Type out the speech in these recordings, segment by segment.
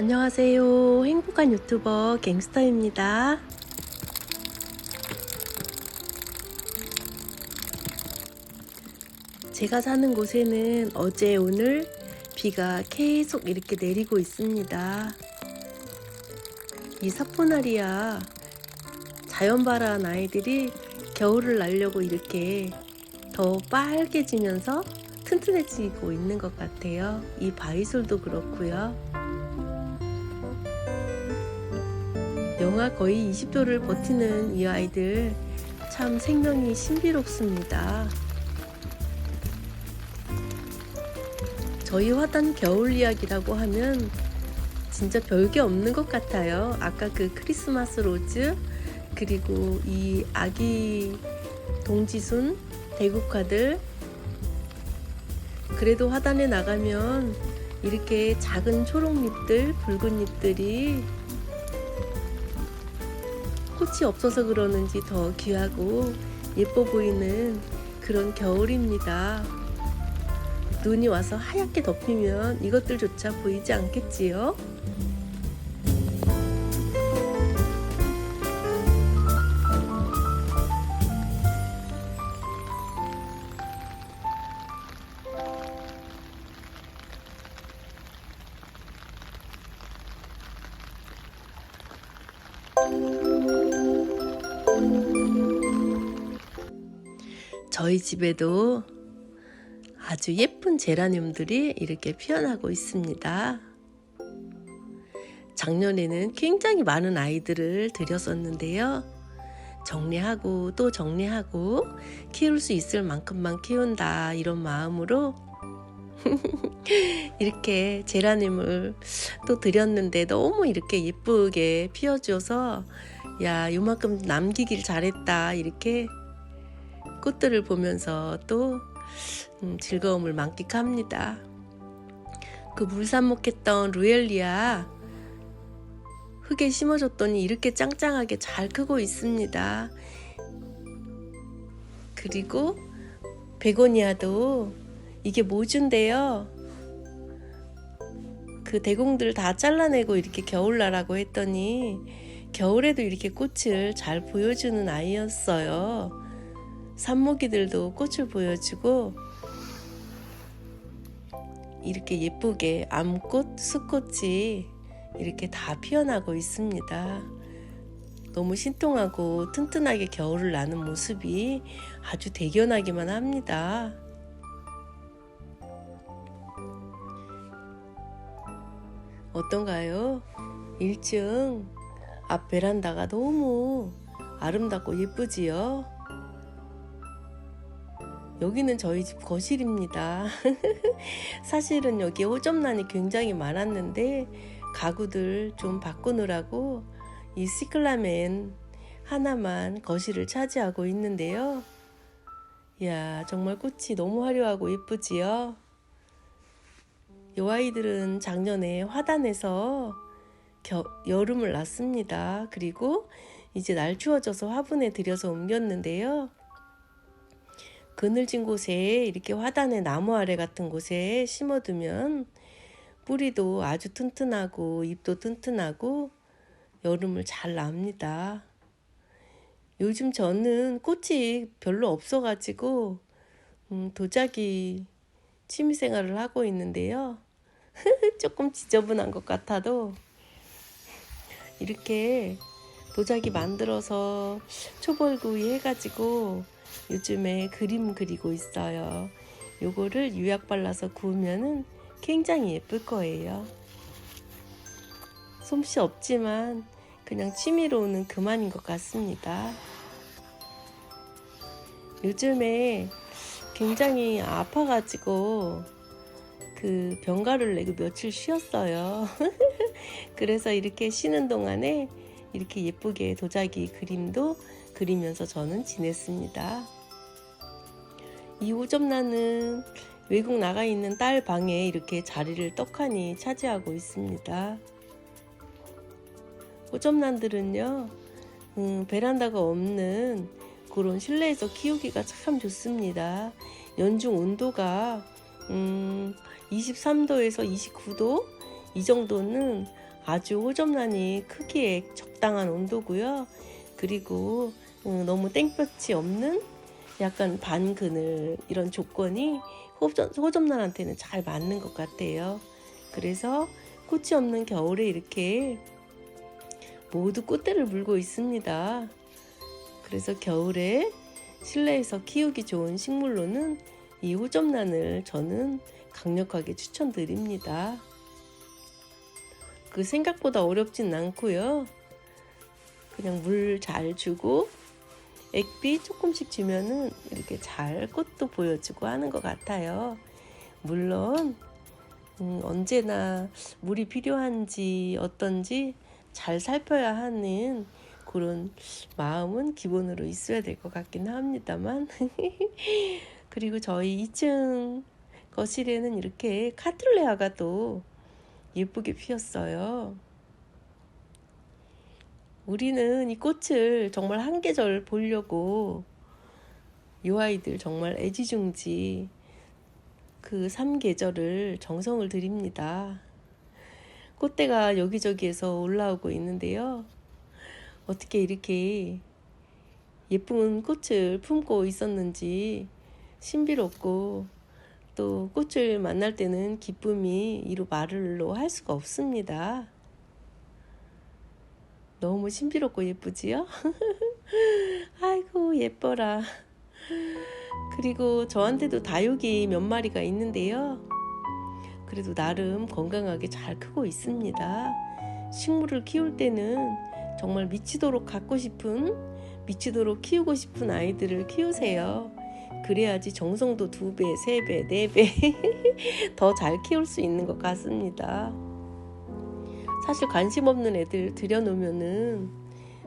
안녕하세요. 행복한 유튜버 갱스터입니다. 제가 사는 곳에는 어제 오늘 비가 계속 이렇게 내리고 있습니다. 이 사포나리아 자연발화한 아이들이 겨울을 날려고 이렇게 더 빨개지면서 튼튼해지고 있는 것 같아요. 이 바이솔도 그렇고요. 영하 거의 20도를 버티는 이 아이들 참 생명이 신비롭습니다. 저희 화단 겨울 이야기라고 하면 진짜 별게 없는 것 같아요. 아까 그 크리스마스 로즈 그리고 이 아기 동지순 대국화들 그래도 화단에 나가면 이렇게 작은 초록잎들 붉은 잎들이 꽃이 없어서 그러는지 더 귀하고 예뻐 보이는 그런 겨울입니다. 눈이 와서 하얗게 덮이면 이것들조차 보이지 않겠지요? 저희 집에도 아주 예쁜 제라늄들이 이렇게 피어나고 있습니다. 작년에는 굉장히 많은 아이들을 들였었는데요. 정리하고 또 정리하고 키울 수 있을 만큼만 키운다 이런 마음으로 이렇게 제라늄을 또 드렸는데 너무 이렇게 예쁘게 피워줘서 야 요만큼 남기길 잘했다 이렇게 꽃들을 보면서 또 음, 즐거움을 만끽합니다. 그 물삽목했던 루엘리아 흙에 심어줬더니 이렇게 짱짱하게 잘 크고 있습니다. 그리고 베고니아도 이게 모주인데요. 그 대공들 다 잘라내고 이렇게 겨울나라고 했더니 겨울에도 이렇게 꽃을 잘 보여주는 아이였어요. 산모기들도 꽃을 보여주고 이렇게 예쁘게 암꽃, 수꽃이 이렇게 다 피어나고 있습니다. 너무 신통하고 튼튼하게 겨울을 나는 모습이 아주 대견하기만 합니다. 어떤가요? 1층 앞 베란다가 너무 아름답고 예쁘지요? 여기는 저희 집 거실입니다. 사실은 여기 오점란이 굉장히 많았는데 가구들 좀 바꾸느라고 이 시클라멘 하나만 거실을 차지하고 있는데요. 이야 정말 꽃이 너무 화려하고 예쁘지요. 이 아이들은 작년에 화단에서 겨, 여름을 났습니다. 그리고 이제 날 추워져서 화분에 들여서 옮겼는데요. 그늘진 곳에 이렇게 화단의 나무 아래 같은 곳에 심어두면 뿌리도 아주 튼튼하고 잎도 튼튼하고 여름을 잘 납니다. 요즘 저는 꽃이 별로 없어가지고 음, 도자기 취미생활을 하고 있는데요. 조금 지저분한 것 같아도 이렇게 도자기 만들어서 초벌구이 해가지고 요즘에 그림 그리고 있어요. 요거를 유약 발라서 구우면은 굉장히 예쁠 거예요. 솜씨 없지만 그냥 취미로는 그만인 것 같습니다. 요즘에 굉장히 아파가지고 그 병가를 내고 며칠 쉬었어요. 그래서 이렇게 쉬는 동안에 이렇게 예쁘게 도자기 그림도 그리면서 저는 지냈습니다. 이 오점나는 외국 나가 있는 딸 방에 이렇게 자리를 떡하니 차지하고 있습니다. 오점란들은요, 음, 베란다가 없는 그런 실내에서 키우기가 참 좋습니다. 연중 온도가 음, 23도에서 29도 이 정도는 아주 호접란이 크기에 적당한 온도고요. 그리고 음, 너무 땡볕이 없는 약간 반그늘 이런 조건이 호접, 호접란한테는 잘 맞는 것 같아요. 그래서 꽃이 없는 겨울에 이렇게 모두 꽃대를 물고 있습니다. 그래서 겨울에 실내에서 키우기 좋은 식물로는 이 호접란을 저는 강력하게 추천드립니다. 그 생각보다 어렵진 않고요. 그냥 물 잘 주고 액비 조금씩 주면은 이렇게 잘 꽃도 보여주고 하는 것 같아요. 물론 음, 언제나 물이 필요한지 어떤지 잘 살펴야 하는 그런 마음은 기본으로 있어야 될 것 같긴 합니다만 그리고 저희 2층 거실에는 이렇게 카툴레아가 또 예쁘게 피었어요. 우리는 이 꽃을 정말 한 계절 보려고 이 아이들 정말 애지중지 그 3계절을 정성을 들입니다. 꽃대가 여기저기에서 올라오고 있는데요. 어떻게 이렇게 예쁜 꽃을 품고 있었는지 신비롭고 또 꽃을 만날 때는 기쁨이 이루 말로 할 수가 없습니다. 너무 신비롭고 예쁘지요? 아이고 예뻐라. 그리고 저한테도 다육이 몇 마리가 있는데요. 그래도 나름 건강하게 잘 크고 있습니다. 식물을 키울 때는 정말 미치도록 갖고 싶은, 미치도록 키우고 싶은 아이들을 키우세요. 그래야지 정성도 두 배, 세 배, 네 배 더 잘 키울 수 있는 것 같습니다. 사실 관심 없는 애들 들여놓으면은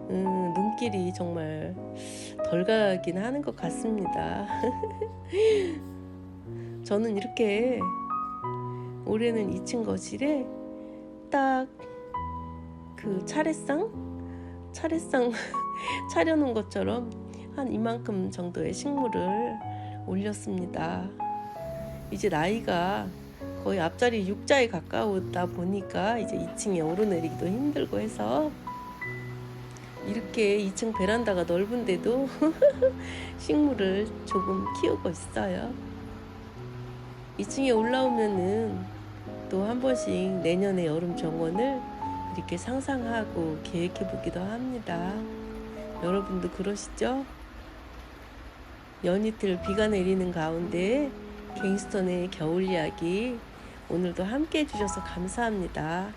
음, 눈길이 정말 덜 가긴 하는 것 같습니다. 저는 이렇게 올해는 2층 거실에 딱 그 차례상 차례상 차려놓은 것처럼 한 이만큼 정도의 식물을 올렸습니다. 이제 나이가 거의 앞자리 6자에 가까우다 보니까 이제 2층에 오르내리기도 힘들고 해서 이렇게 2층 베란다가 넓은데도 식물을 조금 키우고 있어요. 2층에 올라오면은 또 한 번씩 내년의 여름 정원을 이렇게 상상하고 계획해 보기도 합니다. 여러분도 그러시죠? 연이틀 비가 내리는 가운데 갱스턴의 겨울 이야기 오늘도 함께 해주셔서 감사합니다.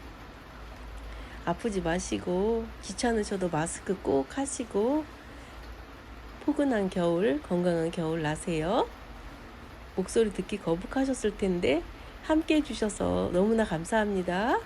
아프지 마시고 귀찮으셔도 마스크 꼭 하시고 포근한 겨울, 건강한 겨울 나세요. 목소리 듣기 거북하셨을 텐데 함께 해주셔서 너무나 감사합니다.